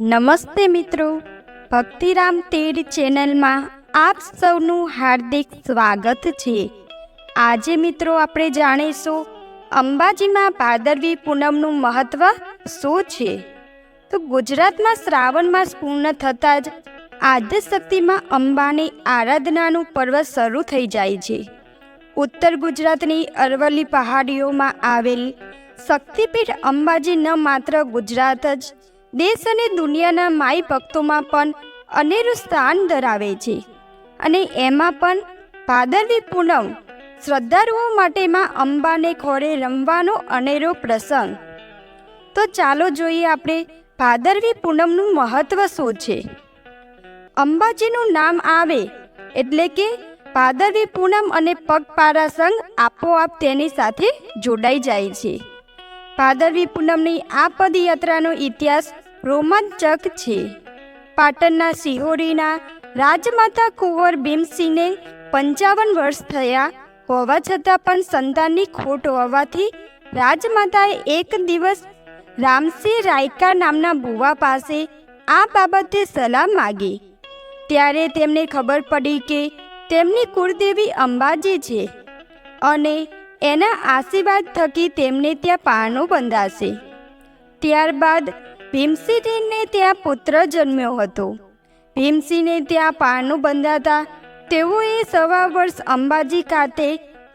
નમસ્તે મિત્રો. ભક્તિરામ તેડ ચેનલમાં આપ સૌનું હાર્દિક સ્વાગત છે. આજે મિત્રો આપણે જાણીશું અંબાજીમાં ભાદરવી પૂનમનું મહત્વ શું છે? તો ગુજરાતમાં શ્રાવણ માસ પૂર્ણ થતાં જ આદ્યશક્તિમાં અંબાની આરાધનાનું પર્વ શરૂ થઈ જાય છે. ઉત્તર ગુજરાતની અરવલ્લી પહાડીઓમાં આવેલ શક્તિપીઠ અંબાજી ન માત્ર ગુજરાત જ દેશ અને દુનિયાના માઈ ભક્તોમાં પણ અનેરું સ્થાન ધરાવે છે. અને એમાં પણ ભાદરવી પૂનમ શ્રદ્ધાળુઓ માટેમાં અંબાને ખોરે રમવાનો અનેરો પ્રસંગ. તો ચાલો જોઈએ આપણે ભાદરવી પૂનમનું મહત્વ શું છે? અંબાજીનું નામ આવે એટલે કે ભાદરવી પૂનમ અને પગપારા સંઘ આપોઆપ તેની સાથે જોડાઈ જાય છે. ભાદરવી પૂનમની આ પદયાત્રાનો ઇતિહાસ રોમાંચક છે. પાટણના સિહોરીના રાજમાતા કુંવર ભીમસિંહને પંચાવન વર્ષ થયા હોવા છતાં પણ સંતાનની ખોટ હોવાથી રાજમાતાએ એક દિવસ રામસિંહ રાયકા નામના બુવા પાસે આ બાબતે સલાહ માગી. ત્યારે તેમને ખબર પડી કે તેમની કુળદેવી અંબાજી છે અને એના આશીર્વાદ થકી તેમને ત્યાં પારણું બંધાશે. ત્યારબાદ ભીમસિંહને ત્યાં પુત્ર જન્મ્યો હતો. ભીમસિંહને ત્યાં પારણું બંધાતા તેઓએ સવા વર્ષ અંબાજી ખાતે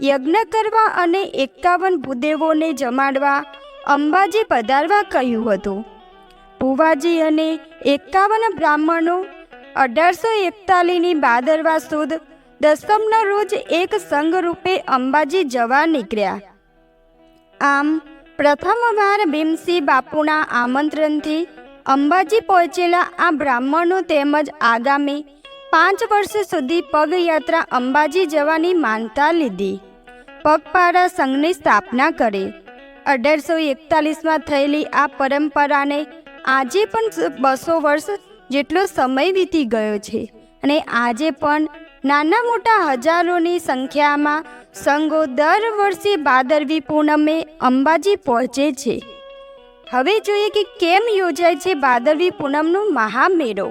યજ્ઞ કરવા અને એકાવન ભૂદેવોને જમાડવા અંબાજી પધારવા કહ્યું હતું. ભુવાજી અને એકાવન બ્રાહ્મણો અઢારસો એકતાલીસની ભાદરવા સુદ દસમના રોજ એક સંઘ રૂપે અંબાજી જવા નીકળ્યા. આમ પ્રથમવાર ભીમસિંહ બાપુના આમંત્રણથી અંબાજી પહોંચેલા આ બ્રાહ્મણો તેમજ આગામી પાંચ વર્ષ સુધી પગયાત્રા અંબાજી જવાની માનતા લીધી. પગપાળા સંઘની સ્થાપના કરી. અઢારસો એકતાલીસમાં થયેલી આ પરંપરાને આજે પણ બસો વર્ષ જેટલો સમય વીતી ગયો છે અને આજે પણ નાના મોટા હજારોની સંખ્યામાં સંઘો દર વર્ષે ભાદરવી પૂનમે અંબાજી પહોંચે છે. હવે જોઈએ કે કેમ યોજાય છે ભાદરવી પૂનમનો મહામેળો.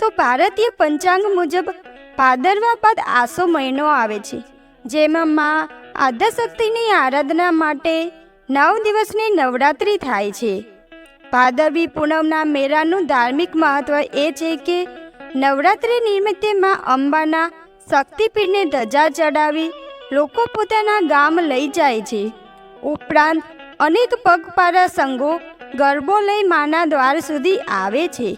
તો ભારતીય પંચાંગ મુજબ ભાદરવા બાદ આસો મહિનો આવે છે, જેમાં માં આદ્યશક્તિની આરાધના માટે નવ દિવસની નવરાત્રિ થાય છે. ભાદરવી પૂનમના મેળાનું ધાર્મિક મહત્વ એ છે કે નવરાત્રિ નિમિત્તે માં અંબાના શક્તિપીઠને ધજા ચડાવી લોકો પોતાના ગામ લઈ જાય છે. ઉપરાંત, અનેક પગપાળા સંઘો ગરબો લઈ માના દ્વાર સુધી આવે છે.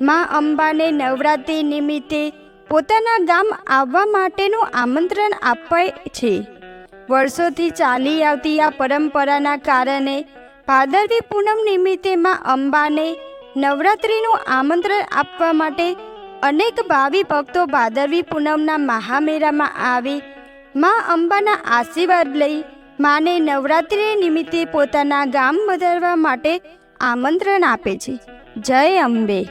માં અંબાને નવરાત્રિ નિમિત્તે પોતાના ગામ આવવા માટેનું આમંત્રણ અપાય છે. વર્ષોથી ચાલી આવતી આ પરંપરાના કારણે ભાદરવી પૂનમ નિમિત્તે માં અંબાને નવરાત્રિનું આમંત્રણ આપવા માટે અનેક ભાવિ ભક્તો ભાદરવી પૂનમના મહામેળામાં આવી માં અંબાના આશીર્વાદ લઈ માને નવરાત્રિ નિમિત્તે પોતાના ગામ વધારવા માટે આમંત્રણ આપે છે. જય અંબે.